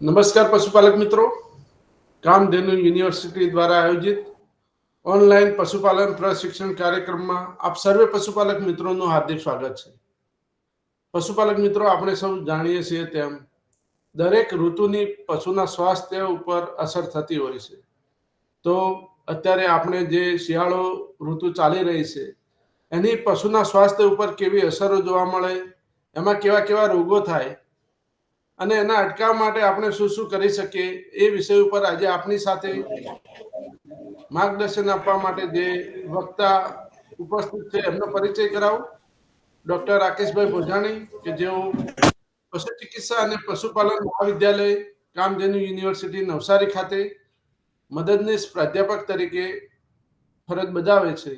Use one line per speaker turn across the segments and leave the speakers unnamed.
નમસ્કાર પશુપાલક મિત્રો. કામધેનુ યુનિવર્સિટી દ્વારા આયોજિત ઓનલાઈન પશુપાલન પ્રશિક્ષણ કાર્યક્રમમાં આપ સર્વે પશુપાલક મિત્રોનું હાર્દિક સ્વાગત છે. પશુપાલક મિત્રો, આપણે સૌ જાણીએ છીએ તેમ દરેક ઋતુની પશુના સ્વાસ્થ્ય ઉપર અસર થતી હોય છે. તો અત્યારે આપણે જે શિયાળો ઋતુ ચાલી રહી છે, એની પશુના સ્વાસ્થ્ય ઉપર કેવી અસરો જોવા મળે, એમાં કેવા કેવા રોગો થાય અને એના અટકાવ માટે આપણે શું શું કરી શકીએ એ વિષય ઉપર આજે આપણી સાથે માર્ગદર્શન આપવા માટે જે વક્તા ઉપસ્થિત છે, એમનો પરિચય કરાવો. ડોક્ટર રાકેશભાઈ ભોજાણી, કે જેઓ પશુ ચિકિત્સા અને પશુપાલન મહાવિદ્યાલય, કામધેનુ યુનિવર્સિટી, નવસારી ખાતે મદદનીશ પ્રાધ્યાપક તરીકે ફરજ બજાવે છે.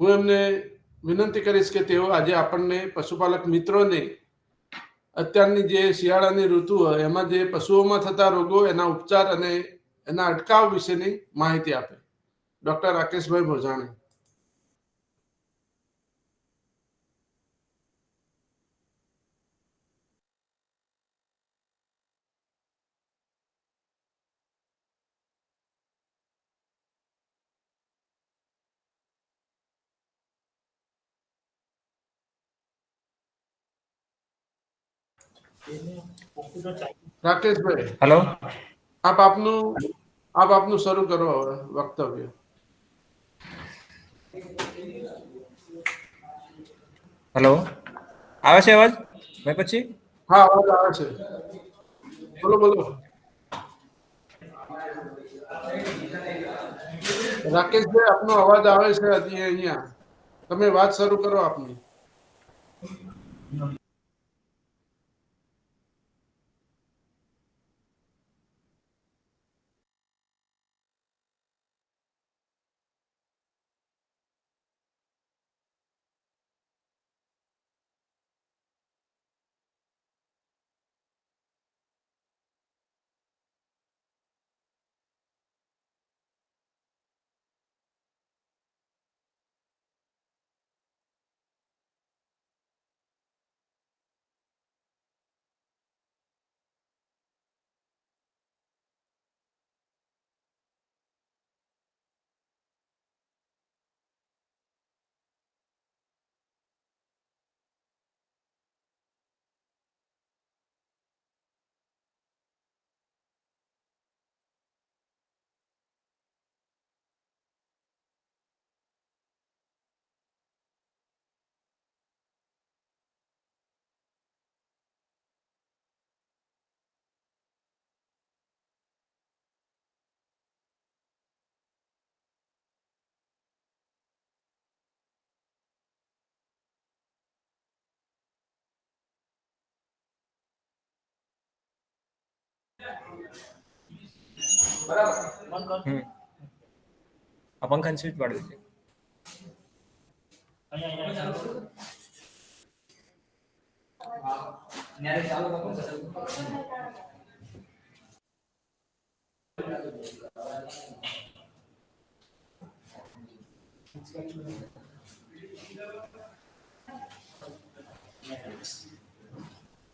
હું એમને વિનંતી કરીશ કે તેઓ આજે આપણને પશુપાલક મિત્રોને અત્યારની જે શિયાળાની ઋતુ હોય, એમાં જે પશુઓમાં થતા રોગો, એના ઉપચાર અને એના અટકાવ વિશેની માહિતી આપે. ડોક્ટર રાકેશભાઈ ભોજાણી. રાકેશભાઈ
હેલો?
આપ આપનું આપ આપનું શરૂ કરો હવે વક્તવ્ય.
હેલો? આવે છે અવાજ? મેં પછી?
હા અવાજ આવે છે. બોલો બોલો. રાકેશભાઈ આપનો અવાજ આવે છે હજી અહીંયા. તમે વાત શરૂ કરો આપની.
હમ આ પંખાની સ્વિચ પાડવી છે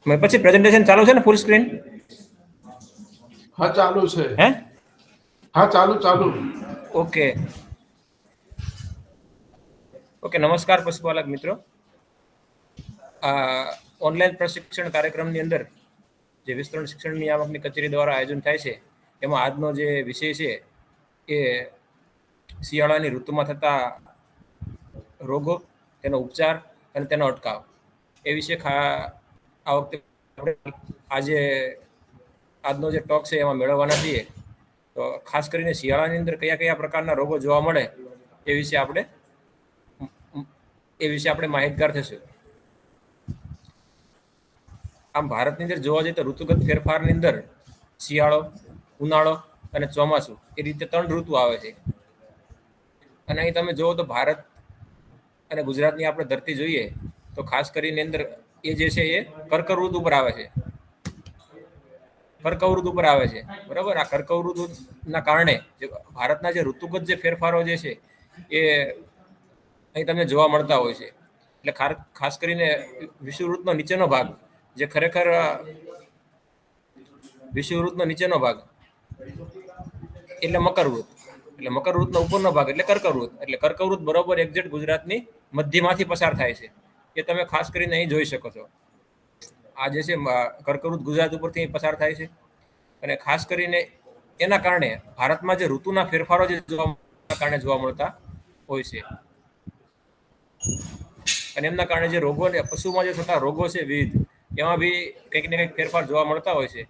મેં પછી પ્રેઝન્ટેશન ચાલુ છે ને ફૂલ સ્ક્રીન
હા ચાલુ છે.
હે?
હા ચાલુ ચાલુ.
ઓકે. ઓકે નમસ્કાર પશુપાલક મિત્રો. આ ઓનલાઈન પ્રશિક્ષણ કાર્યક્રમની અંદર જે વિસ્તરણ શિક્ષણ નિયામકની કચેરી દ્વારા આયોજન થાય છે એમાં આજનો જે વિષય છે એ શિયાળાની ઋતુમાં થતા રોગો તેનો ઉપચાર અને તેનો અટકાવ. એ વિશે ખા આ વખતે આપણે આજે આજનો જે ટોક છે એમાં મેળવવાના છીએ. તો ખાસ કરીને શિયાળાની અંદર કયા કયા પ્રકારના રોગો જોવા મળે એ વિશે આપણે એ વિશે આપણે માહિતગાર થશું આમ ભારતની અંદર જોવા જઈએ તો ઋતુગત ફેરફારની અંદર શિયાળો, ઉનાળો અને ચોમાસું એ રીતે ત્રણ ઋતુ આવે છે. અને અહીં તમે જુઓ તો ભારત અને ગુજરાતની આપણે ધરતી જોઈએ તો ખાસ કરીને અંદર એ જે છે એ કર્કવૃત ઉપર આવે છે. કર્કવૃત ઉપર આવે છે. બરાબર? આ કર્કવૃતના કારણે જે ભારતના જે ઋતુગત જે ફેરફારો જે છે, એ અહીં તમને જોવા મળતા હોય છે. એટલે ખાસ કરીને વિષુવૃતનો નીચેનો ભાગ, જે ખરેખર વિષુવૃતનો નીચેનો ભાગ, એટલે મકરવૃત. એટલે મકરવૃતનો ઉપરનો ભાગ એટલે કર્કવૃત. એટલે કર્કવૃત બરોબર એક્ઝેક્ટ ગુજરાતની મધ્યમાંથી પસાર થાય છે. એ તમે ખાસ કરીને અહીં જોઈ શકો છો. આ જે છે કર્કવૃત ગુજરાત ઉપરથી પસાર થાય છે. અને ખાસ કરીને એના કારણે ભારતમાં જે ઋતુના ફેરફારો જે જોવા કારણે જોવા મળતા હોય છે. અને એમના કારણે જે રોગો ને પશુમાં જે થતા રોગો છે વિવિધ, એમાં બી કંઈક ને કંઈક ફેરફાર જોવા મળતા હોય છે.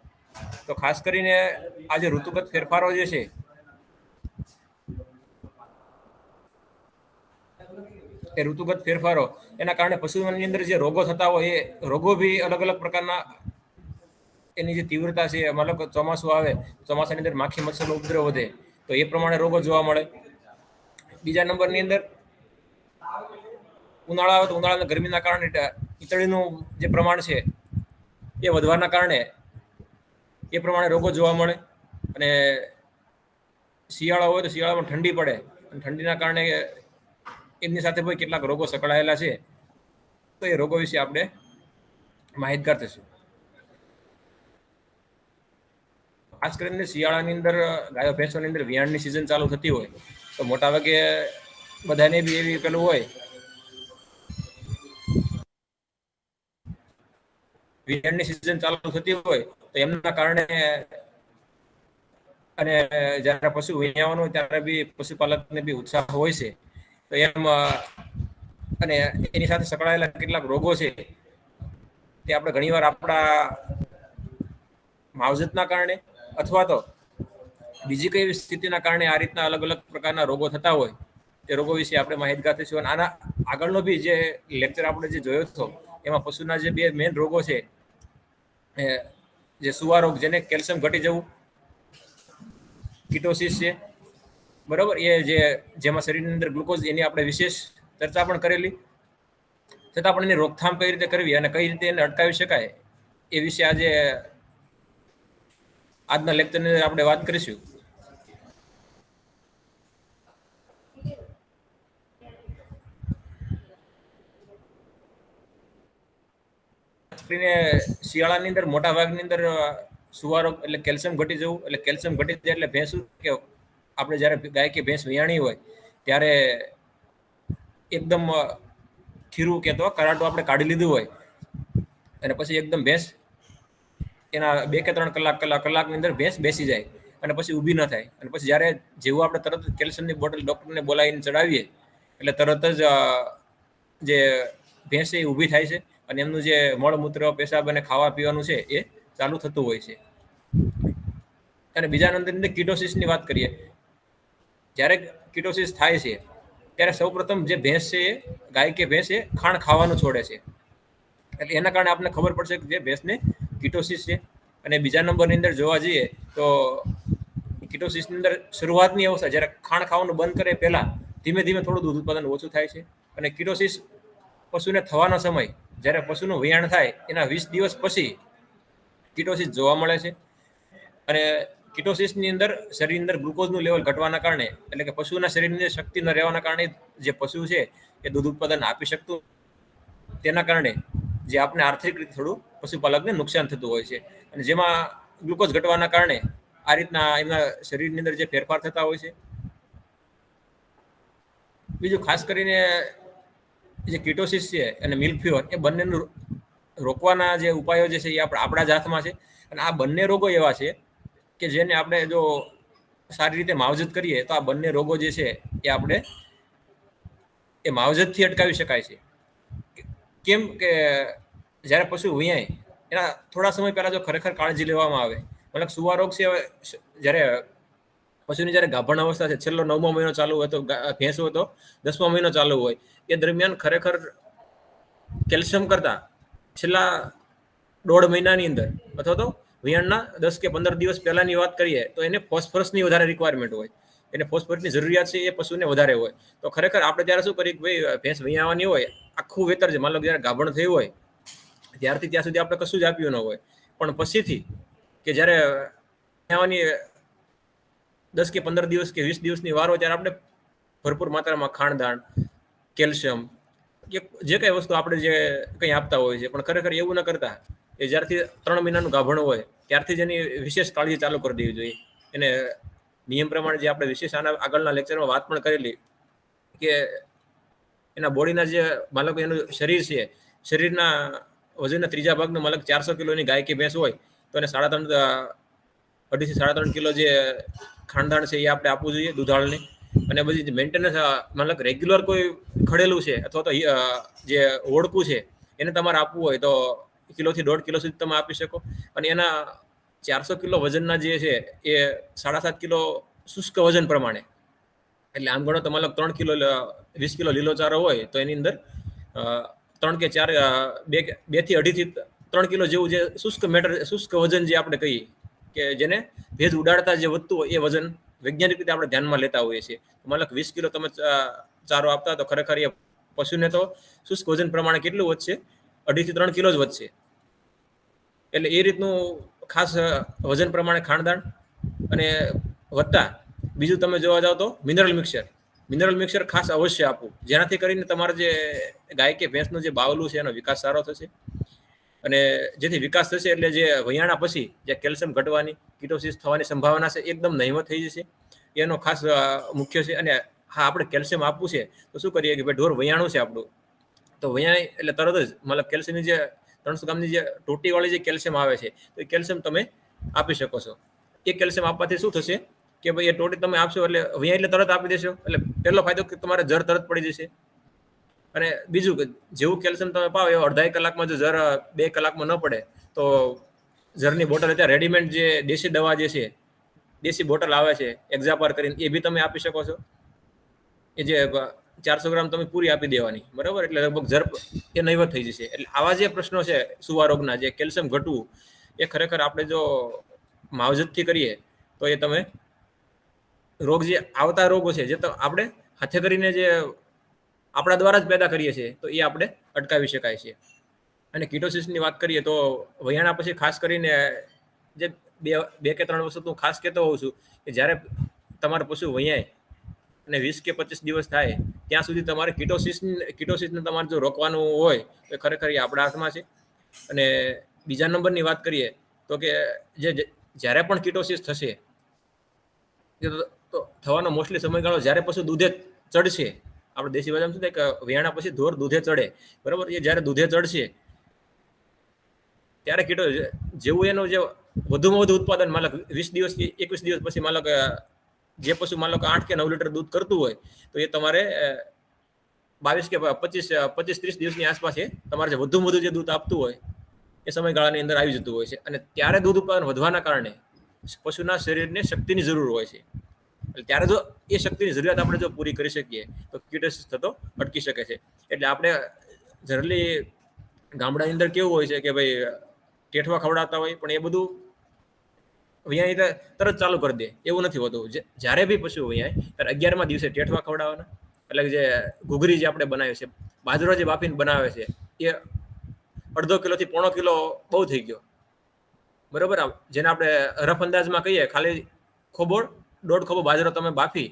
તો ખાસ કરીને આ જે ઋતુગત ફેરફારો જે છે, એ ઋતુગત ફેરફારો એના કારણે પશુઓની અંદર જે રોગો થતા હોય એ રોગો બી અલગ અલગ પ્રકારના એની જે તીવ્રતા છે મતલબ ચોમાસું આવે, ચોમાસાની અંદર માખી મચ્છરનો ઉપદ્રવ વધે, તો એ પ્રમાણે રોગો જોવા મળે. બીજા નંબરની અંદર ઉનાળા આવે તો ઉનાળાના ગરમીના કારણે ઈતળીનું જે પ્રમાણ છે એ વધવાના કારણે એ પ્રમાણે રોગો જોવા મળે અને શિયાળા હોય તો શિયાળામાં ઠંડી પડે અને ઠંડીના કારણે એમની સાથે કોઈ કેટલાક રોગો સંકળાયેલા છે. તો એ રોગો વિશે આપણે માહિતગાર થશું ખાસ કરીને શિયાળાની અંદર, ગાયો ભેંસોની અંદર વિયાણની સિઝન ચાલુ થતી હોય, તો મોટા ભાગે બધાને બી એવી પેલું હોય વિયાણની સિઝન ચાલુ થતી હોય, તો એમના કારણે અને જ્યારે પશુ વિયાવાનું ત્યારે બી પશુપાલકને બી ઉત્સાહ હોય છે, તો એમ અને એની સાથે સંકળાયેલા કેટલાક રોગો છે, તે આપણે ઘણીવાર આપણા માવજતના કારણે અથવા તો બીજી કઈ સ્થિતિના કારણે આ રીતના અલગ અલગ પ્રકારના રોગો થતા હોય, તે રોગો વિશે આપણે માહિતગાર થઈશું. અને આના આગળનો બી જે લેક્ચર આપણે જે જોયો હતો, એમાં પશુના જે બે મેઇન રોગો છે જે સુવા રોગ જેને કેલ્શિયમ ઘટી જવું, કિટોસિસ છે, બરોબર? એ જે જેમાં શરીરની અંદર ગ્લુકોઝ એની આપણે વિશેષ ચર્ચા પણ કરેલી. છતાં પણ એની રોકથામ કઈ રીતે કરવી અને કઈ રીતે એને અટકાવી શકાય એ વિશે આજે આજના લેક્ચરની આપણે વાત કરીશું. શિયાળાની અંદર મોટા ભાગની અંદર સુવારો એટલે કેલ્શિયમ ઘટી જવું, એટલે કેલ્શિયમ ઘટી જાય એટલે ભેંસ કે, આપણે જ્યારે ગાય કે ભેંસ વિયાણી હોય, ત્યારે એકદમ ખીરું કે તો કરાટું આપણે કાઢી લીધું હોય અને પછી એકદમ ભેંસ એના બે કે ત્રણ કલાક કલાક, કલાકની અંદર ભેંસ બેસી જાય અને પછી ઊભી ન થાય. અને પછી જ્યારે જેવું આપણે તરત કેલ્શિયમની બોટલ ડૉક્ટરને બોલાવીને ચડાવીએ એટલે તરત જ જે ભેંસ એ ઊભી થાય છે અને એમનું જે મળમૂત્ર, પેશાબ અને ખાવા પીવાનું છે એ ચાલુ થતું હોય છે. અને બીજા નંબરની અંદર કિટોસિસની વાત કરીએ. જ્યારે કીટોસિસ થાય છે ત્યારે સૌપ્રથમ જે ભેંસ છે એ ગાય કે ભેંસ એ ખાણ ખાવાનું છોડે છે. એટલે એના કારણે આપણને ખબર પડશે કે જે ભેંસને કીટોસિસ છે. અને બીજા નંબરની અંદર જોવા જઈએ તો કિટોસિસની અંદર શરૂઆતની અવસ્થા, જ્યારે ખાણ ખાવાનું બંધ કરે પહેલાં, ધીમે ધીમે થોડું દૂધ ઉત્પાદન ઓછું થાય છે. અને કિટોસિસ પશુને થવાનો સમય, જ્યારે પશુનું વિયાણ થાય, એના વીસ દિવસ પછી કિટોસિસ જોવા મળે છે. અને કીટોસિસની અંદર શરીરની અંદર ગ્લુકોઝનું લેવલ ઘટવાના કારણે, એટલે કે પશુના શરીરની શક્તિ ન રહેવાના કારણે જે પશુ છે, એ દૂધ ઉત્પાદન આપી શકતું તેના કારણે જે આપણે આર્થિક રીતે થોડું પશુપાલકને નુકસાન થતું હોય છે. અને જેમાં ગ્લુકોઝ ઘટવાના કારણે આ રીતના એમના શરીરની અંદર જે ફેરફાર થતા હોય છે. બીજું ખાસ કરીને જે કિટોસિસ છે અને મિલ્ક ફીવર, એ બંનેનું રોકવાના જે ઉપાયો જે છે એ આપણા આપણા જ હાથમાં છે. અને આ બંને રોગો એવા છે કે જેને આપણે જો સારી રીતે માવજત કરીએ, તો આ બંને રોગો જે છે એ આપણે એ માવજતથી અટકાવી શકાય છે. કેમ કે જ્યારે પશુ વિયાય, એના થોડા સમય પહેલાં જો ખરેખર કાળજી લેવામાં આવે, મતલબ સુવા રોગ છે જ્યારે પશુની જ્યારે ગાભણ અવસ્થા છે, છેલ્લો નવમો મહિનો ચાલુ હોય તો ભેંસ હોય તો દસમો મહિનો ચાલુ હોય, એ દરમિયાન ખરેખર કેલ્શિયમ કરતા છેલ્લા દોઢ મહિનાની અંદર, અથવા તો વિયાણના દસ કે પંદર દિવસ પહેલાંની વાત કરીએ, તો એને ફોસ્ફરસની વધારે રિક્વાયરમેન્ટ હોય. એને ફોસ્ફરસની જરૂરિયાત છે એ પશુને વધારે હોય. તો ખરેખર આપણે ત્યારે શું કરીએ ભાઈ, ભેંસ વિયાવાની હોય, આખું વેતર છે માન લો જ્યારે ગાભણ થયું હોય, ત્યારથી ત્યાં સુધી આપણે કશું જ આપ્યું ન હોય. પણ પછીથી કે જ્યારે વિયાવાની દસ કે પંદર દિવસ કે વીસ દિવસની વાર હોય ત્યારે આપણે ભરપૂર માત્રામાં ખાણદાણ, કેલ્શિયમ, કે જે કઈ વસ્તુ આપણે જે કંઈ આપતા હોય છે, પણ ખરેખર એવું ન કરતા એ જ્યારથી ત્રણ મહિનાનું ગાભણ હોય, ત્યારથી જ એની વિશેષ કાળજી ચાલુ કરી દેવી જોઈએ. એને નિયમ પ્રમાણે જે આપણે વિશેષ આના આગળના લેક્ચરમાં વાત પણ કરેલી કે એના બોડીના જે માલક એનું શરીર છે, શરીરના વજનના ત્રીજા ભાગનો માલક ચારસો કિલોની ગાય કે ભેંસ હોય, તો એને સાડા ત્રણ, અઢીથી સાડા ત્રણ કિલો જે ખાંડદાણ છે એ આપણે આપવું જોઈએ દુધાળને. અને બધી મેન્ટેનન્સ મતલબ રેગ્યુલર કોઈ ખડેલું છે અથવા તો જે ઓળખું છે, એને તમારે આપવું હોય તો કિલોથી દોઢ કિલો સુધી તમે આપી શકો. અને એના ચારસો કિલો વજનના જે છે, એ સાડા સાત કિલો શુષ્ક વજન પ્રમાણે. એટલે આમ ગણો તો મતલબ ત્રણ કિલો, વીસ કિલો લીલો ચારો હોય, તો એની અંદર ત્રણ કે ચાર બે બેથી અઢીથી ત્રણ કિલો જેવું જે શુષ્ક મેટર, શુષ્ક વજન જે આપણે કહીએ, કે જેને ભેજ ઉડાડતા જે વધતું હોય એ વજન વૈજ્ઞાનિક રીતે આપણે ધ્યાનમાં લેતા હોઈએ છીએ. મતલબ વીસ કિલો તમે ચારો આપતા તો ખરેખર એ પશુને તો શુષ્ક વજન પ્રમાણે કેટલું વધશે? અઢીથી ત્રણ કિલો જ વધશે. એટલે એ રીતનું ખાસ વજન પ્રમાણે ખાણદાણ અને વત્તા બીજું તમે જોવા જાઓ તો મિનરલ મિક્સર. મિનરલ મિક્સર ખાસ અવશ્ય આપવું. જેનાથી કરીને તમારે જે ગાય કે ભેંસનું જે બાવલું છે એનો વિકાસ સારો થશે. અને જેથી વિકાસ થશે એટલે જે વૈયાણા પછી જે કેલ્શિયમ ઘટવાની, કિટોસિસ થવાની સંભાવના છે એકદમ નહીવત થઈ જશે. એનો ખાસ મુખ્ય છે અને હા, આપણે કેલ્શિયમ આપવું છે તો શું કરીએ કે ભાઈ ઢોર વૈયાણું છે આપણું. તો વૈયાણ એટલે તરત જ મતલબ કેલ્શિયમની જે ત્રણસો ગ્રામની જે ટોટીવાળી જે કેલ્શિયમ આવે છે, તો એ કેલ્શિયમ તમે આપી શકો છો. એ કેલ્શિયમ આપવાથી શું થશે કે ભાઈ એ ટોટી તમે આપશો એટલે વૈયા એટલે તરત આપી દેશો, એટલે પહેલો ફાયદો કે તમારે જર તરત પડી જશે. અને બીજું કે જેવું કેલ્શિયમ તમે પાવ એ અડધા કલાકમાં જો જર બે કલાકમાં ન પડે, તો જરની બોટલ અત્યારે રેડીમેડ જે દેશી દવા જે છે, દેશી બોટલ આવે છે, એક્ઝાપાર કરીને એ બી તમે આપી શકો છો. એ જે ચારસો ગ્રામ તમે પૂરી આપી દેવાની, બરાબર? એટલે લગભગ ઝરપ એ નહીવત થઈ જશે. એટલે આવા જે પ્રશ્નો છે સુવારોગના જે કેલ્શિયમ ઘટવું, એ ખરેખર આપણે જો માવજતથી કરીએ, તો એ તમે રોગ જે આવતા રોગો છે, જે આપણે હાથે કરીને જે આપણા દ્વારા જ પેદા કરીએ છીએ, તો એ આપણે અટકાવી શકાય છે. અને કીટોસિસની વાત કરીએ તો વૈયાણા પછી ખાસ કરીને જે બે બે કે ત્રણ વસ્તુ હું ખાસ કહેતો હોઉં છું કે જ્યારે તમારું પશુ વૈયાય અને વીસ કે પચીસ દિવસ થાય, ત્યાં સુધી તમારે કિટોસિસ કિટોસિસને તમારે જો રોકવાનું હોય, તો ખરેખર એ આપણા હાથમાં છે. અને બીજા નંબરની વાત કરીએ, તો કે જે જ્યારે પણ કિટોસિસ થશે તો- થવાનો મોસ્ટલી સમયગાળો જ્યારે પશુ દૂધે ચડશે. આપણે દેશી ભાષામાં શું કે વિયાણા પછી ધોર દૂધે ચડે. બરાબર? એ જ્યારે દૂધે ચડશે, ત્યારે કીટો જેવું એનું જે વધુમાં વધુ ઉત્પાદન, માલક વીસ દિવસથી એકવીસ દિવસ પછી માલક જે પશુ માન લો કે આઠ કે નવ લીટર દૂધ કરતું હોય, તો એ તમારે બાવીસ કે પચીસ પચીસ ત્રીસ દિવસની આસપાસ એ તમારે જે વધુ વધુ જે દૂધ આપતું હોય, એ સમયગાળાની અંદર આવી જતું હોય છે. અને ત્યારે દૂધ ઉત્પાદન વધવાના કારણે પશુના શરીરને શક્તિની જરૂર હોય છે. એટલે ત્યારે જો એ શક્તિની જરૂરિયાત આપણે જો પૂરી કરી શકીએ, તો કીટોસિસ થતો અટકી શકે છે. એટલે આપણે જનરલી ગામડાની અંદર કેવું હોય છે કે ભાઈ ટેઠવા ખવડાવતા હોય, પણ એ બધું વૈયાય તો તરત ચાલુ કરી દે. એવું નથી હોતું. જ્યારે બી પશુ વૈયાય ત્યારે અગિયારમા દિવસે ટેઠવા ખવડાવવાના. એટલે જે ઘૂઘરી જે આપણે બનાવીએ છે બાજરો જે બાફીને બનાવે છે, એ અડધો કિલોથી પોણો કિલો બહુ થઈ ગયો. બરોબર? જેને આપણે રફ અંદાજમાં કહીએ, ખાલી ખોબોળ, દોઢ ખોબો બાજરો તમે બાફી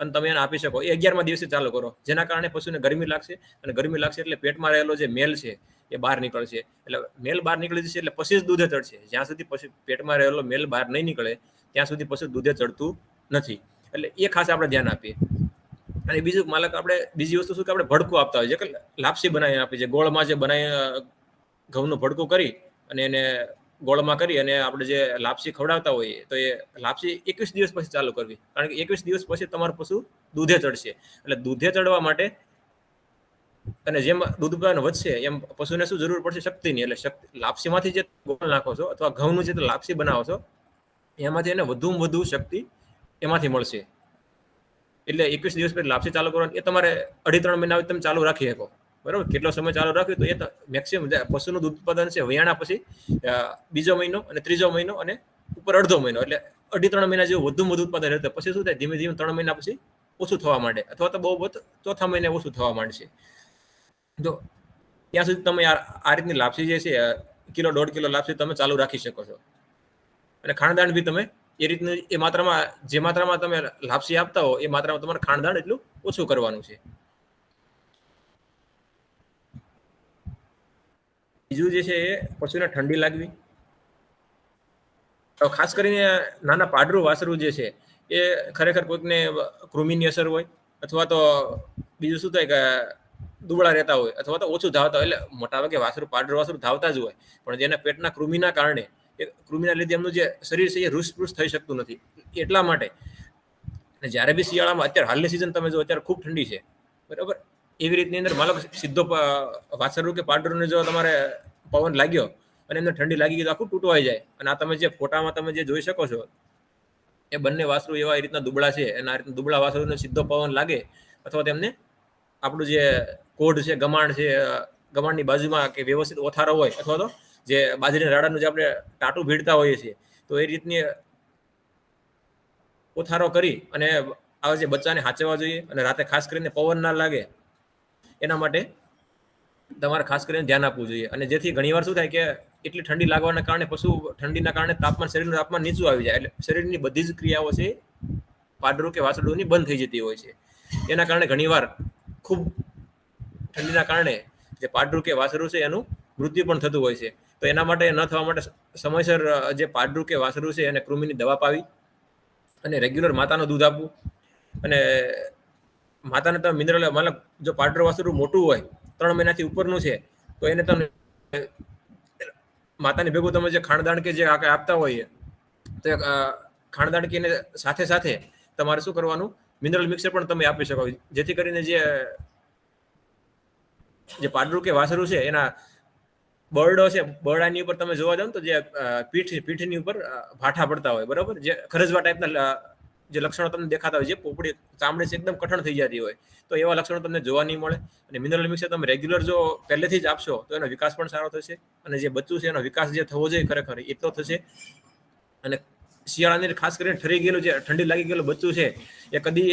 અને તમે એને આપી શકો. એ અગિયારમા દિવસે ચાલુ કરો. જેના કારણે પશુને ગરમી લાગશે અને ગરમી લાગશે એટલે પેટમાં રહેલો જે મેલ છે એ બહાર નીકળશે એટલે મેલ બહાર નીકળી જશે એટલે પછી જ દૂધે ચડશે જ્યાં સુધી પછી પેટમાં રહેલો મેલ બહાર નહીં નીકળે, ત્યાં સુધી પશુ દૂધે ચડતું નથી. એટલે એ ખાસ આપણે ધ્યાન આપીએ. અને બીજું માલક આપણે, બીજી વસ્તુ શું કે આપણે ભડકું આપતા હોય છે. લાપસી બનાવીને આપીએ છીએ. ગોળમાં જે બનાવી ઘઉંનું ભડકું કરી અને એને ગોળમાં કરી અને આપણે જે લાપસી ખવડાવતા હોઈએ, તો એ લાપસી એકવીસ દિવસ પછી ચાલુ કરવી. કારણ કે એકવીસ દિવસ પછી તમારું પશુ દૂધે ચડશે એટલે દૂધે ચડવા માટે અને જેમ દૂધ ઉત્પાદન વધશે, એમ પશુને શું જરૂર પડશે? શક્તિની. એટલે શક્તિ લાપસીમાંથી જે ગોળ નાખો છો અથવા ઘઉંનું જે લાપસી બનાવો છો, એમાંથી એને વધુમાં વધુ શક્તિ એમાંથી મળશે. એટલે એકવીસ દિવસ પછી લાપસી ચાલુ કરવાની, એ તમારે અઢી ત્રણ મહિના તમે ચાલુ રાખી શકો. બરાબર? કેટલો સમય ચાલુ રાખ્યું તો એ મેક્સિમમ પશુનું દૂધ ઉત્પાદન છે, વૈયાણા પછી બીજો મહિનો અને ત્રીજો મહિનો અને ઉપર અડધો મહિનો. એટલે અઢી ત્રણ મહિના જેવું વધુ વધુ ઉત્પાદન રહેતું પછી શું થાય? ધીમે ધીમે ત્રણ મહિના પછી ઓછું થવા માંડે. અથવા તો બહુ ચોથા મહિને ઓછું થવા માંડશે. તો ત્યાં સુધી તમે આ રીતની લાપસી જે છે કિલો, દોઢ કિલો લાપસી તમે ચાલુ રાખી શકો છો. અને ખાણદાણ બી તમે એ રીતનું, એ માત્રામાં, જે માત્રામાં તમે લાપસી આપતા હો, એ માત્રામાં તમારે ખાણદાણ એટલું ઓછું કરવાનું છે. બીજું જે છે, એ પશુને ઠંડી લાગવી. ખાસ કરીને નાના પાડરું વાસરું જે છે, એ ખરેખર કોઈકને કૃમિની અસર હોય, અથવા તો બીજું શું થાય કે દુબળા રહેતા હોય અથવા તો ઓછું ધાવતા હોય. એટલે મોટા ભાગે વાસરું પાડર વાસરું ધાવતા જ હોય. પણ જેના પેટના કૃમિના કારણે, એ કૃમિના લીધે એમનું જે શરીર છે એ રૂસપૃષ થઈ શકતું નથી. એટલા માટે અને જ્યારે બી શિયાળામાં અત્યારે હાલની સિઝન તમે જો અત્યારે ખૂબ ઠંડી છે. બરાબર? એવી રીતની અંદર માલક સીધો વાસરું કે પાડરને જો તમારે પવન લાગ્યો અને એમને ઠંડી લાગી ગઈ તો આખું તૂટવાઈ જાય. અને આ તમે જે ફોટામાં તમે જે જોઈ શકો છો, એ બંને વાસરું એવા રીતના દુબળા છે. અને આ રીતના દુબળા વાસરુને સીધો પવન લાગે અથવા તેમને આપણું જે કોઢ છે, ગમાણ છે ગમાણની બાજુમાં કે વ્યવસ્થિત ઓથારો હોય અથવા તો જે બાજરીના રાડાનું જે આપણે ટાટું ભીડતા હોઈએ છીએ, તો એ રીતની ઓથારો કરી અને આવા જે બચ્ચાને સાચવવા જોઈએ અને રાતે ખાસ કરીને પવન ના લાગે, એના માટે તમારે ખાસ કરીને ધ્યાન આપવું જોઈએ. અને જેથી ઘણીવાર શું થાય કે એટલી ઠંડી લાગવાના કારણે પશુ ઠંડીના કારણે તાપમાન, શરીરનું તાપમાન નીચું આવી જાય, એટલે શરીરની બધી જ ક્રિયાઓ છે પાડરું કે વાસડુંની બંધ થઈ જતી હોય છે. એના કારણે ઘણીવાર ખૂબ ઠંડીના કારણે જે પાડરું કે વાસરું છે એનું મૃત્યુ પણ થતું હોય છે. તો એના માટે ન થવા માટે સમયસર જે પાડરું કે વાસરું છે એને કૃમિની દવા પાવી અને રેગ્યુલર માતાનું દૂધ આપવું. અને માતાને તમે મિનરલ મતલબ જો પાડર વાસરું મોટું હોય, ત્રણ મહિનાથી ઉપરનું છે, તો એને તમે માતાની ભેગું તમે જે ખાણદાણ કે જે આ આપતા હોઈએ, તો ખાણદાણ કે સાથે સાથે તમારે શું કરવાનું? મિનરલ મિક્સર પણ તમે આપી શકો. જેથી કરીને જે જે પાડરું કે વાસરું છે, એના બરડો છે, બરડાની ઉપર તમે જોવા જાવ તો જે પીઠ પીઠની ઉપર ભાઠા પડતા હોય, બરાબર? જે ખરજવા ટાઈપના જે લક્ષણો તમને દેખાતા હોય, જે પોપડી ચામડી છે, એકદમ કઠણ થઈ જતી હોય, તો એવા લક્ષણો તમને જોવા નહીં મળે. અને મિનરલ મિક્સર તમે રેગ્યુલર જો પહેલેથી જ આપશો, તો એનો વિકાસ પણ સારો થશે. અને જે બચ્ચું છે, એનો વિકાસ જે થવો જોઈએ ખરેખર, એ તો થશે. અને શિયાળાની ખાસ કરીને ઠરી ગયેલું જે, ઠંડી લાગી ગયેલું બચ્ચું છે, એ કદી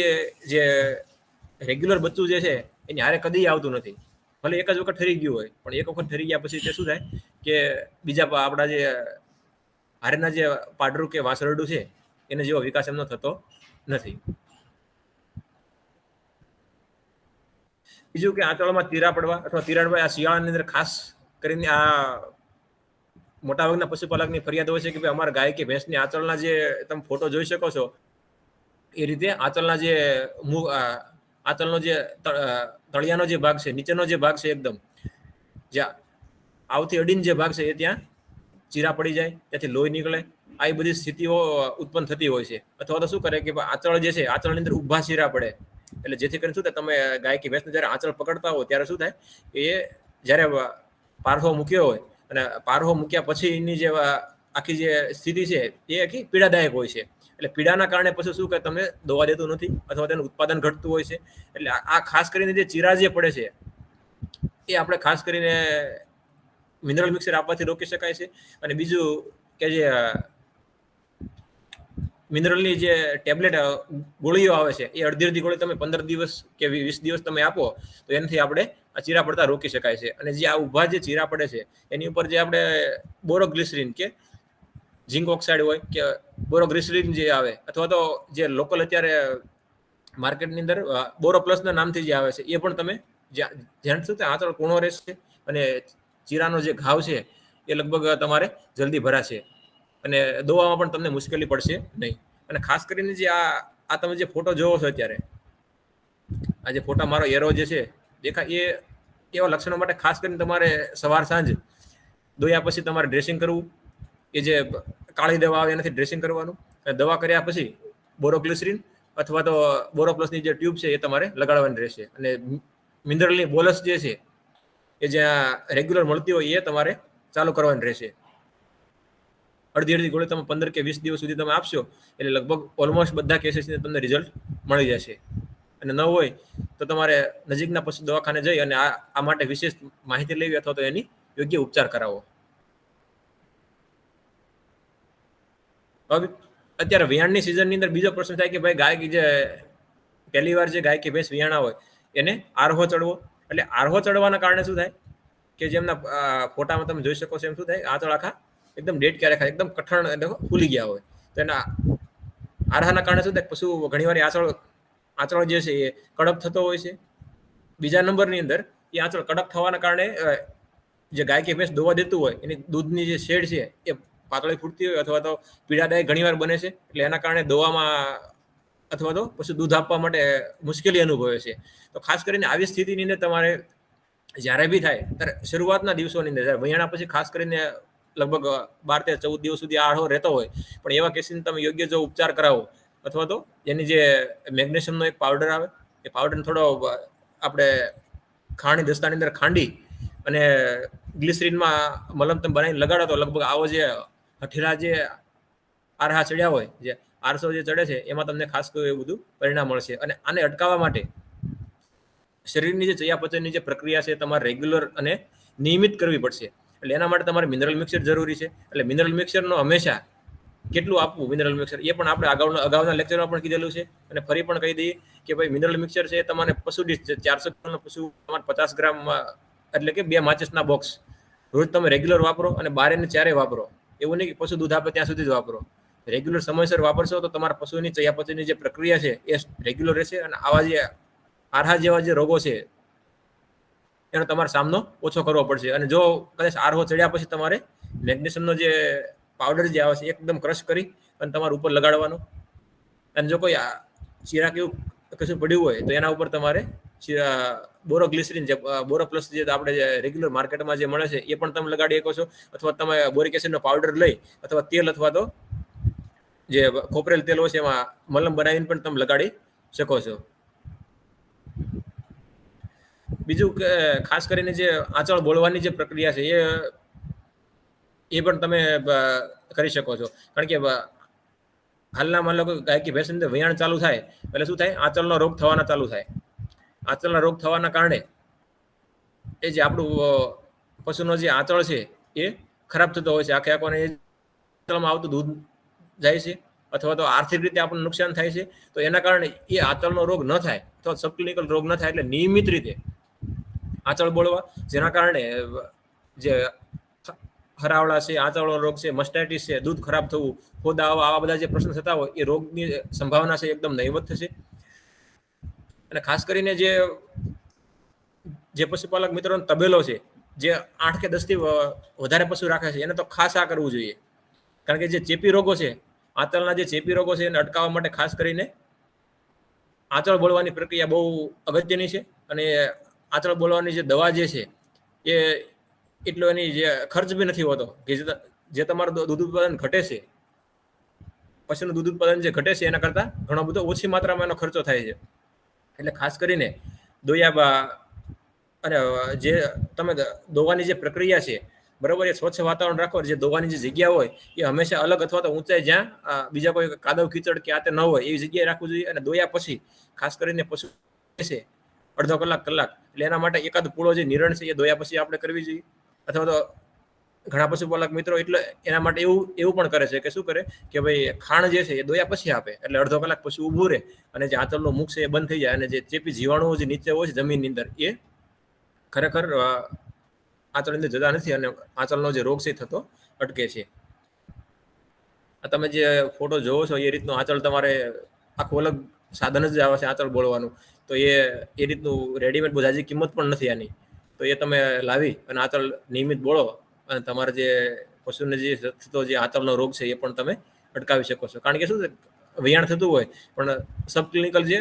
જે રેગ્યુલર બચ્ચું જે છે, એની હારે કદી આવતું નથી. ભલે એક જ વખત ઠરી ગયું હોય, પણ એક વખત ઠરી ગયા પછી તે શું થાય કે બીજા આપણા જે હારેના જે પાડરું કે વાસરડું છે, એને જેવો વિકાસ એમનો થતો નથી. બીજું કે આંચળમાં તીરા પડવા અથવા તિરાડવા આ શિયાળાની અંદર ખાસ કરીને આ મોટાભાગના પશુપાલકની ફરિયાદ હોય છે કે ભાઈ અમારા ગાય કે ભેંસની આંચળના જે તમે ફોટો જોઈ શકો છો, એ રીતે આંચળના જે આ આંચળનો જે તળિયાનો જે ભાગ છે, નીચેનો જે ભાગ છે એકદમ, જ્યાં આવતી અડીન જે ભાગ છે એ ત્યાં ચીરા પડી જાય, ત્યાંથી લોહી નીકળે. આ બધી સ્થિતિઓ ઉત્પન્ન થતી હોય છે. અથવા તો શું કરે કે આંચળ જે છે, આંચળની અંદર ઊભા ચીરા પડે. એટલે જેથી કરીને શું થાય, તમે ગાય કે ભેંસને જ્યારે આંચળ પકડતા હોય, ત્યારે શું થાય એ જ્યારે પારહો મૂક્યો હોય, અને પારહો મૂક્યા પછીની જે આખી જે સ્થિતિ છે, એ આખી પીડાદાયક હોય છે. એટલે પીડાના કારણે પછી શું કે તમે દવા દેતું નથી અથવા તેનું ઉત્પાદન ઘટતું હોય છે. એટલે આ ખાસ કરીને જે ચીરા જે પડે છે, એ આપણે ખાસ કરીને મિનરલ મિક્સર આપવાથી રોકી શકાય છે. અને બીજું કે જે મિનરલની જે ટેબ્લેટ ગોળીઓ આવે છે, એ અડધી અડધી ગોળી તમે પંદર દિવસ કે વીસ દિવસ તમે આપો, તો એનાથી આપણે આ ચીરા પડતા રોકી શકાય છે. અને જે આ ઊભા જે ચીરા પડે છે, એની ઉપર જે આપણે બોરોગ્લિસરીન કે ઝિંક ઓક્સાઇડ હોય કે બોરોગ્લિસરીન જે આવે, અથવા તો જે લોકલ અત્યારે માર્કેટની અંદર બોરો પ્લસના નામથી જે આવે છે, એ પણ તમે જ્યાં થાય આંચળ કૂણો રહેશે અને ચીરાનો જે ઘાવ છે, એ લગભગ તમારે જલ્દી ભરાશે. અને દોવામાં પણ તમને મુશ્કેલી પડશે નહીં. અને ખાસ કરીને જે આ આ તમે જે ફોટો જોવો છો અત્યારે, આ જે ફોટા મારો એરો જે છે, દેખાય, એ, એવા લક્ષણો માટે ખાસ કરીને તમારે સવાર સાંજ દોયા પછી તમારે ડ્રેસિંગ કરવું એ જે કાળી દવા આવે એનાથી ડ્રેસિંગ કરવાનું. દવા કર્યા પછી બોરોગ્લિસરીન અથવા તો બોરોપ્લસની જે ટ્યુબ છે એ તમારે લગાડવાની રહેશે. અને મિનરલની બોલસ જે છે, એ જ્યાં રેગ્યુલર મળતી હોય એ તમારે ચાલુ કરવાની રહેશે. અડધી અડધી ગોળી તમે પંદર કે વીસ દિવસ સુધી તમે આપશો, એટલે લગભગ ઓલમોસ્ટ બધા કેસીસની તમને રિઝલ્ટ મળી જશે. અને ન હોય તો તમારે નજીકના પશુ દવાખાને જઈ અને આ આ માટે વિશેષ માહિતી લેવી અથવા તો એની યોગ્ય ઉપચાર કરાવો. હવે અત્યારે વિયાણની સિઝનની અંદર બીજો પ્રશ્ન થાય કે ભાઈ ગાય કે જે પહેલી વાર જે ગાય કે ભેંસ વિયાણા હોય, એને આરહો ચડવો. એટલે આરહો ચડવાના કારણે શું થાય કે જેમના ફોટામાં તમે જોઈ શકો છો એમ શું થાય, આંચળ આખા એકદમ ડેટ ક્યારે ખાય, એકદમ કઠણ, એટલે ફૂલી ગયા હોય. તો એના આરહાના કારણે શું થાય પશુ ઘણીવાર આંચળ આંચળ જે છે એ કડક થતો હોય છે. બીજા નંબરની અંદર એ આંચળ કડક થવાના કારણે જે ગાય કે ભેંસ દોવા દેતું હોય, એની દૂધની જે શેડ છે એ પાતળી ફૂટતી હોય અથવા તો પીડાદાયક ઘણીવાર બને છે. એટલે એના કારણે દોવામાં અથવા તો પછી દૂધ આપવા માટે મુશ્કેલી અનુભવે છે. તો ખાસ કરીને આવી સ્થિતિની અંદર તમારે જ્યારે બી થાય, ત્યારે શરૂઆતના દિવસોની અંદર વૈયાણા પછી ખાસ કરીને લગભગ બાર તેર ચૌદ દિવસ સુધી આળો રહેતો હોય, પણ એવા કેસની તમે યોગ્ય જો ઉપચાર કરાવો, અથવા તો એની જે મેગ્નેશિયમનો એક પાવડર આવે, એ પાવડરને થોડો આપણે ખાણી દસ્તાની અંદર ખાંડી અને ગ્લિસરીનમાં મલમ તમે બનાવીને લગાડો તો લગભગ આવો જે હઠીલા જે આરહા ચડ્યા હોય, જે આરસો જે ચડે છે, એમાં તમને ખાસ કોઈ એવું બધું પરિણામ મળશે. અને આને અટકાવવા માટે શરીરની જે ચયાપચયની જે પ્રક્રિયા છે, તમારે રેગ્યુલર અને નિયમિત કરવી પડશે. એટલે એના માટે તમારે મિનરલ મિક્સર જરૂરી છે. એટલે મિનરલ મિક્સરનો હંમેશા કેટલું આપવું મિનરલ મિક્સર એ પણ આપણે અગાઉના અગાઉના લેક્ચરમાં પણ કીધેલું છે. અને ફરી પણ કહી દઈએ કે ભાઈ મિનરલ મિક્સર છે એ તમારે પશુ ડીશ ચારસો ગ્રામનું પશુ, તમારે પચાસ ગ્રામ એટલે કે બે માચિસના બોક્સ રોજ તમે રેગ્યુલર વાપરો અને બારે ને ચારે વાપરો. એવું નહીં કે પશુ દૂધ આપે ત્યાં સુધી જ વાપરો. રેગ્યુલર સમયસર વાપરશો તો તમારા પશુની ચયાપચયની જે પ્રક્રિયા છે એ રેગ્યુલર રહેશે અને આવા જે આરહા જેવા જે રોગો છે, એનો તમારે સામનો ઓછો કરવો પડશે. અને જો કદાચ આરહો ચડ્યા પછી તમારે મેગ્નેશિયમનો જે પાવડર જે આવે છે એકદમ ક્રશ કરી અને તમારે ઉપર લગાડવાનો. અને જો કોઈ ચિરાક એવું કશું પડ્યું હોય તો એના ઉપર તમારે બોરોગ્લિસરીન જે બોરો પ્લસ જે આપણે જે રેગ્યુલર માર્કેટમાં જે મળે છે, એ પણ તમે લગાડી શકો છો. અથવા તમે બોરિક એસિડનો પાવડર લઈ, અથવા તેલ અથવા તો જે ખોપરેલ તેલ હોય છે, એમાં મલમ બનાવીને પણ તમે લગાડી શકો છો. બીજું કે, ખાસ કરીને જે આંચળ બોલવાની જે પ્રક્રિયા છે, એ એ પણ તમે કરી શકો છો. કારણ કે હાલના માન લો કે ગાય કે અંદર વૈયાણ ચાલુ થાય, એટલે શું થાય? આંચળનો રોગ થવાના ચાલુ થાય. આંચળના રોગ થવાના કારણે એ જે આપણું પશુનો જે આંચળ છે એ ખરાબ થતો હોય છે. આખે આખો આંચળમાં આવતું દૂધ જાય છે અથવા તો આર્થિક રીતે આપણને નુકસાન થાય છે. તો એના કારણે એ આંચળનો રોગ ન થાય અથવા સબક્લિનિકલ રોગ ન થાય એટલે નિયમિત રીતે આંચળ બોળવા, જેના કારણે જે હરાવડા છે આંચળનો રોગ છે મસ્ટાઇટિસ છે, દૂધ ખરાબ થવું, ખોદા આવા આવા બધા જે પ્રશ્ન થતા હોય એ રોગની સંભાવના છે, એકદમ નહીવત થશે અને ખાસ કરીને જે જે પશુપાલક મિત્રોનો તબેલો છે, જે આઠ કે દસથી વધારે પશુ રાખે છે, એને તો ખાસ આ કરવું જોઈએ. કારણ કે જે ચેપી રોગો છે આંતળના જે ચેપી રોગો છે, એને અટકાવવા માટે ખાસ કરીને આંચળ બોલવાની પ્રક્રિયા બહુ અગત્યની છે. અને આંચળ બોલવાની જે દવા જે છે, એ એટલો એની જે ખર્ચ બી નથી હોતો કે જે તમારું દૂધ ઉત્પાદન ઘટે છે, પશુનું દૂધ ઉત્પાદન જે ઘટે છે, એના કરતાં ઘણો બધો ઓછી માત્રામાં એનો ખર્ચો થાય છે. એટલે ખાસ કરીને દોયા અને જે તમે દોવાની જે પ્રક્રિયા છે, બરાબર, એ સ્વચ્છ વાતાવરણ રાખો જે દોવાની જે જગ્યા હોય, એ હંમેશા અલગ અથવા તો ઊંચાઈ જ્યાં બીજા કોઈ કાદવ કીચડ કે આ તે ન હોય, એવી જગ્યાએ રાખવું જોઈએ અને દોયા પછી ખાસ કરીને પશુ છે, અડધો કલાક કલાક. એટલે એના માટે એકાદ પૂળો જે નિરણ છે, એ દોયા પછી આપણે કરવી જોઈએ. અથવા તો ઘણા પશુપાલક મિત્રો એટલે એના માટે એવું એવું પણ કરે છે કે શું કરે કે ભાઈ ખાણ જે છે એ દોયા પછી આપે. એટલે અડધો કલાક પછી ઊભું રહે અને જે આંચળનું મુખ છે એ બંધ થઈ જાય અને જે ચેપી જીવાણુઓ જે નીચે હોય છે જમીનની અંદર એ ખરેખર આંચળની અંદર જતા નથી અને આંચળનો જે રોગ છે થતો અટકે છે. તમે જે ફોટો જોવો છો એ રીતનું આંચળ તમારે આખું અલગ સાધન જ આવે છે આંચળ બોલવાનું તો એ એ રીતનું રેડીમેડ બધાજી કિંમત પણ નથી આની. તો એ તમે લાવી અને આંચળ નિયમિત બોળો. અને તમારે જે પશુને જે થતો જે આંચળનો રોગ છે એ પણ તમે અટકાવી શકો છો. કારણ કે શું વૈયાણ થતું હોય, પણ સબ ક્લિનિકલ જે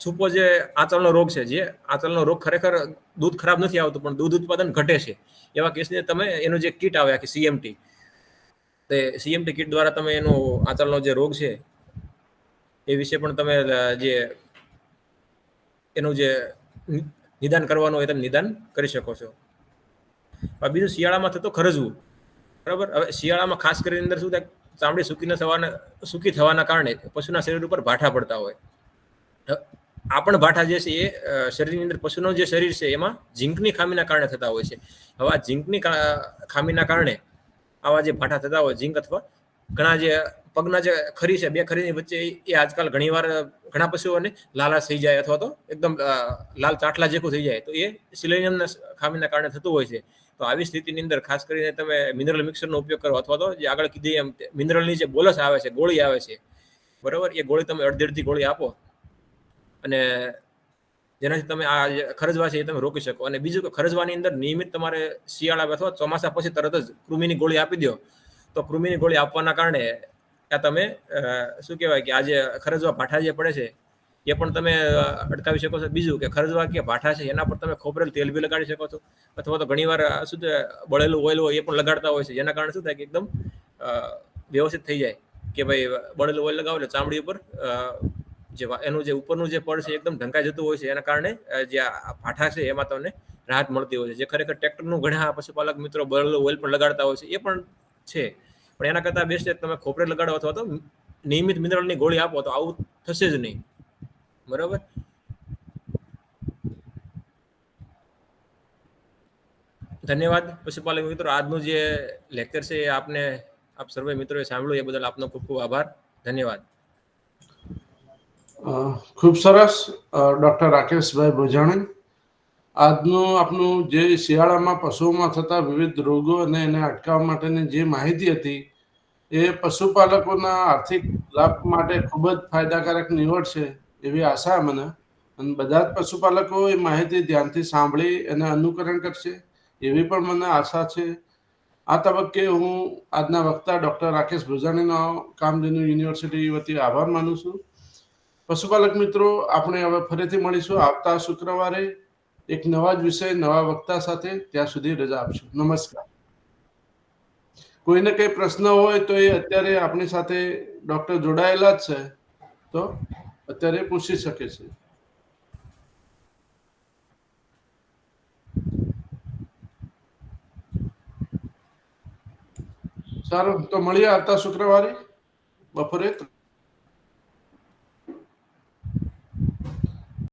છૂપો જે આંચળનો રોગ છે, જે આંચળનો રોગ ખરેખર દૂધ ખરાબ નથી આવતું, પણ દૂધ ઉત્પાદન ઘટે છે. એવા કેસને તમે એનું જે કીટ આવે આખી સીએમટી તે સીએમટી કીટ દ્વારા તમે એનો આંચળનો જે રોગ છે, એ વિશે પણ તમે જે એનું જે નિદાન કરવાનું હોય તમે નિદાન કરી શકો છો. બીજું શિયાળામાં થતો ખરજવું. બરાબર? હવે શિયાળામાં ખાસ કરીને અંદર શું થાય? ચામડી સૂકી થવાના સૂકી થવાના કારણે પશુના શરીર ઉપર ભાઠા પડતા હોય. આ પણ ભાઠા જે છે એ શરીરની અંદર પશુનું જે શરીર છે એમાં ઝીંકની ખામીના કારણે થતા હોય છે. હવે આ ઝીંકની ખામીના કારણે આવા જે ભાઠા થતા હોય, ઝીંક અથવા ઘણા જે પગના જે ખરી છે, બે ખરીની વચ્ચે એ આજકાલ ઘણીવાર ઘણા પશુઓને લાલાશ થઈ જાય અથવા તો એકદમ લાલ ચાટલા જેખું થઈ જાય. તો એ સિલેનિયમના ખામીના કારણે થતું હોય છે. તો આવી સ્થિતિની અંદર ખાસ કરીને તમે મિનરલ મિક્સરનો ઉપયોગ કરો અથવા તો જે આગળ કીધી એમ મિનરલની જે બોલસ આવે છે, ગોળી આવે છે, બરાબર? એ ગોળી તમે અડધી અડધી ગોળી આપો અને જેનાથી તમે આ ખરજવા છે એ તમે રોકી શકો. અને બીજું કે ખરજવાની અંદર નિયમિત તમારે શિયાળા અથવા ચોમાસા પછી તરત જ કૃમિની ગોળી આપી દો. તો કૃમિની ગોળી આપવાના કારણે આ તમે શું કહેવાય કે આ જે ખરજવા ભાઠા જે પડે છે એ પણ તમે અટકાવી શકો છો. બીજું કે ખરજવા કે ભાઠા છે, એના પર તમે ખોપરેલ તેલ બી લગાડી શકો છો. અથવા તો ઘણીવાર શું બળેલું ઓઇલ હોય એ પણ લગાડતા હોય છે. જેના કારણે શું થાય કે એકદમ વ્યવસ્થિત થઈ જાય કે ભાઈ, બળેલું ઓઇલ લગાવો એટલે ચામડી ઉપર જે એનું જે ઉપરનું જે પડ છે એકદમ ઢંકાઈ જતું હોય છે. એના કારણે જે આ ભાઠા છે એમાં તમને રાહત મળતી હોય છે. જે ખરેખર ટ્રેક્ટરનું ઘણા પશુપાલક મિત્રો બળેલું ઓઇલ પણ લગાડતા હોય છે. એ પણ છે. પણ એના કરતાં બેસ્ટ તમે ખોપરે લગાડો અથવા તો નિયમિત મિનરલની ગોળી આપો તો આવું થશે જ નહીં. બરાબર? ધન્યવાદ. પશુપાલક મિત્રો, આજનું જે લેક્ચર છે એ આપને, આપ સર્વે મિત્રોએ સાંભળ્યું, એ બદલ આપનો ખૂબ ખૂબ આભાર. ધન્યવાદ.
ખૂબ સરસ. ડોક્ટર રાકેશભાઈ ભોજાણી, આજનું આપનું જે શિયાળામાં પશુઓમાં થતા વિવિધ રોગો અને એને અટકાવવા માટેની જે માહિતી હતી, એ પશુપાલકોના આર્થિક લાભ માટે ખૂબ જ ફાયદાકારક નીવડ છે. એવી આશા મને. અને બધા જ પશુપાલકો એ માહિતી ધ્યાનથી સાંભળી અને અનુકરણ કરશે, એવી પણ મને આશા છે. આ તબક્કે હું આજના વક્તા ડૉક્ટર રાકેશ ભુજાણીનો કામધેનુ યુનિવર્સિટી વતી આભાર માનું છું. પશુપાલક મિત્રો, આપણે હવે ફરીથી મળીશું આવતા શુક્રવારે એક નવા જ વિષય, નવા વક્તા સાથે. ત્યાં સુધી રજા આપશું. નમસ્કાર. કોઈને કંઈ પ્રશ્ન હોય તો એ અત્યારે આપણી સાથે ડોક્ટર જોડાયેલા જ છે. તો અત્યારે પૂછી શકે છે. સારું તો મળીએ આવતા શુક્રવારે બપોરે.